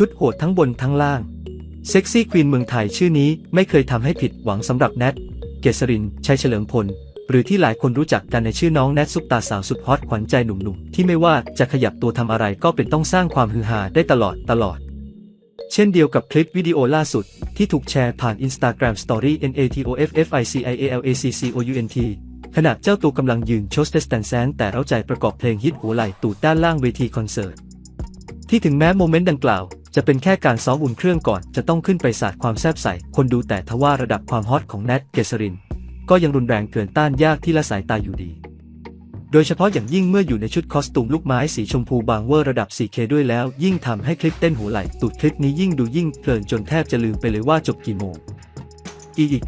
ชุดโหดทั้งบนทั้งล่าง เซ็กซี่ควีนเมืองไทยชื่อนี้ไม่เคยทำให้ผิดหวังสำหรับแนท เกษริน ชัยเฉลิมพล หรือที่หลายคนรู้จักกันในชื่อน้องแนทซุปตาสาวสุดฮอตขวัญใจหนุ่มๆ ที่ไม่ว่าจะขยับตัวทำอะไรก็เป็นต้องสร้างความฮือฮาได้ตลอดตลอด เช่นเดียวกับคลิปวิดีโอล่าสุด ที่ถูกแชร์ผ่าน Instagram Story NATOFFICIALACCOUNT ขณะเจ้าตัวกำลังยืนโชว์สเตสแตนแซนแต่เร้าใจประกอบเพลงฮิตหัวไหล่ตูดด้านล่างเวทีคอนเสิร์ตที่ถึงแม้โมเมนต์ดังกล่าว จะเป็นแค่การซ้อมอุ่นเครื่องก่อนจะต้องขึ้นไปสาดความแซบใส่คนดูแต่ทว่าระดับความฮอตของแนทเกษริน ก็ยังรุนแรงเกินต้านยากที่ละสายตาอยู่ดี โดยเฉพาะอย่างยิ่งเมื่ออยู่ในชุดคอสตูมลูกไม้สีชมพูบางเวอร์ระดับ 4K ด้วยแล้ว ยิ่งทำให้คลิปเต้นหัวไหล่ตูดคลิปนี้ยิ่งดูยิ่งเพลินจนแทบจะลืมไปเลยว่าจบกี่โมงอีก